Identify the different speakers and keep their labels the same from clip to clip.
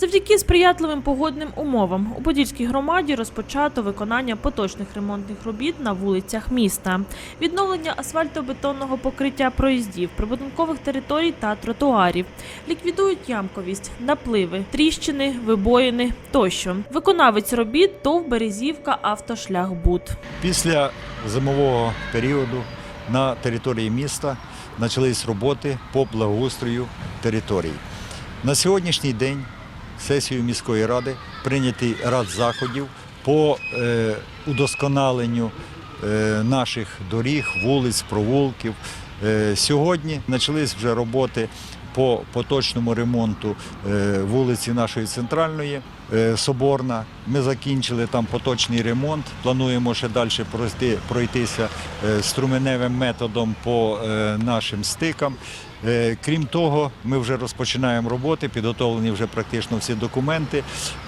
Speaker 1: Завдяки сприятливим погодним умовам у Подільській громаді розпочато виконання поточних ремонтних робіт на вулицях міста, відновлення асфальтобетонного покриття проїздів, прибудинкових територій та тротуарів, ліквідують ямковість, напливи, тріщини, вибоїни тощо. Виконавець робіт ТОВ Березівка автошляхбуд.
Speaker 2: Після зимового періоду на території міста почались роботи по благоустрою територій. На сьогоднішній день сесією міської ради прийнятий ряд заходів по е, удосконаленню е, наших доріг, вулиць, провулків. Е, сьогодні почались вже роботи по поточному ремонту вулиці нашої центральної Соборна. Ми закінчили там поточний ремонт. Плануємо ще далі пройти, пройтися струменевим методом по нашим стикам. Е, Крім того, ми вже розпочинаємо роботи, підготовлені вже практично всі документи.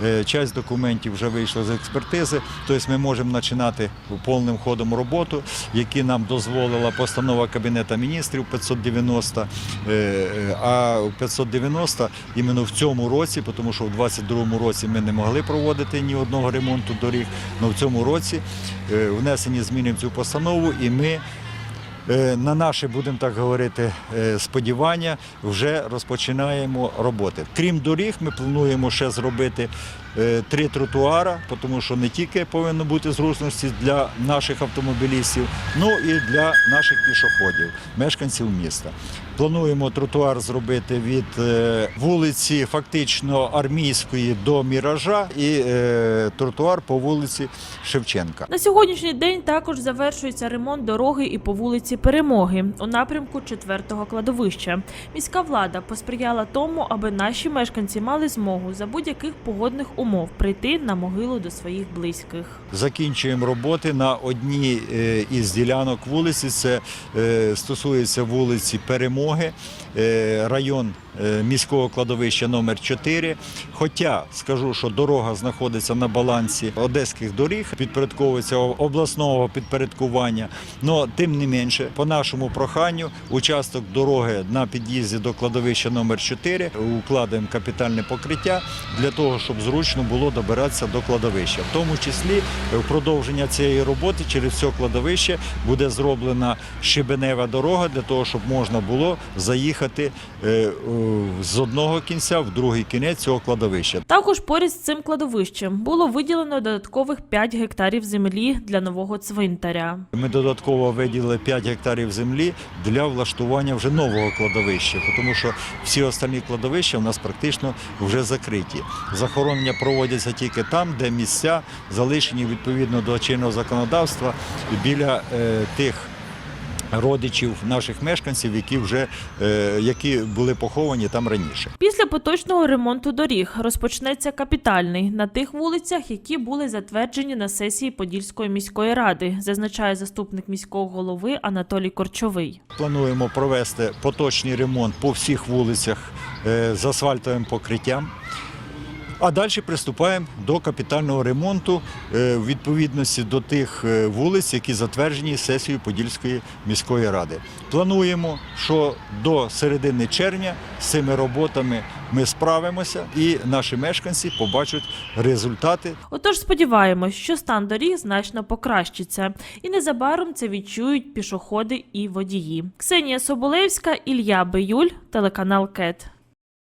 Speaker 2: Е, Часть документів вже вийшла з експертизи. Тобто ми можемо починати повним ходом роботу, які нам дозволила постанова Кабінету міністрів 590. Е, А 590 іменно в цьому році, тому що в 2022 році ми не могли проводити ні одного ремонту доріг, але в цьому році внесені зміни в цю постанову, і ми на наше, будемо так говорити, е, сподівання вже розпочинаємо роботи. Крім доріг, ми плануємо ще зробити е, три тротуара, тому що не тільки повинно бути зручності для наших автомобілістів, ну і для наших пішоходів, мешканців міста. Плануємо тротуар зробити від е, вулиці фактично армійської до міража і е, тротуар по вулиці Шевченка.
Speaker 1: На сьогоднішній день також завершується ремонт дороги і по вулиці Перемоги у напрямку 4-го кладовища. Міська влада посприяла тому, аби наші мешканці мали змогу за будь-яких погодних умов прийти на могилу до своїх близьких.
Speaker 2: Закінчуємо роботи на одній е, із ділянок вулиці. Це стосується вулиці Перемоги, е, район міського кладовища номер 4 Хоча скажу, що дорога знаходиться на балансі одеських доріг, підпорядковується обласного підпорядкування. Но тим не менше, по нашому проханню, участок дороги на під'їзді до кладовища номер 4 укладаємо капітальне покриття для того, щоб зручно було добиратися до кладовища. В тому числі е, в продовження цієї роботи через це кладовище буде зроблена щебенева дорога для того, щоб можна було заїхати е, е, з одного кінця в другий кінець цього кладовища.
Speaker 1: Також поряд з цим кладовищем було виділено додаткових 5 гектарів землі для нового цвинтаря.
Speaker 2: Ми додатково виділили 5 гектарів землі для влаштування вже нового кладовища, тому що всі останні кладовища в нас практично вже закриті. Захоронення проводяться тільки там, де місця залишені відповідно до чинного законодавства біля е, тих. Родичів наших мешканців, які вже е, які були поховані там раніше.
Speaker 1: Після поточного ремонту доріг розпочнеться капітальний на тих вулицях, які були затверджені на сесії Подільської міської ради, зазначає заступник міського голови Анатолій Корчовий.
Speaker 2: Плануємо провести поточний ремонт по всіх вулицях е, з асфальтовим покриттям. А далі приступаємо до капітального ремонту е, в відповідності до тих е, вулиць, які затверджені сесією Подільської міської ради. Плануємо, що до середини червня з цими роботами ми справимося і наші мешканці побачать результати
Speaker 1: Отож, сподіваємось, що стан доріг значно покращиться, і незабаром це відчують пішоходи і водії. Ксенія Соболевська, Ілля Биюль, телеканал КЕТ.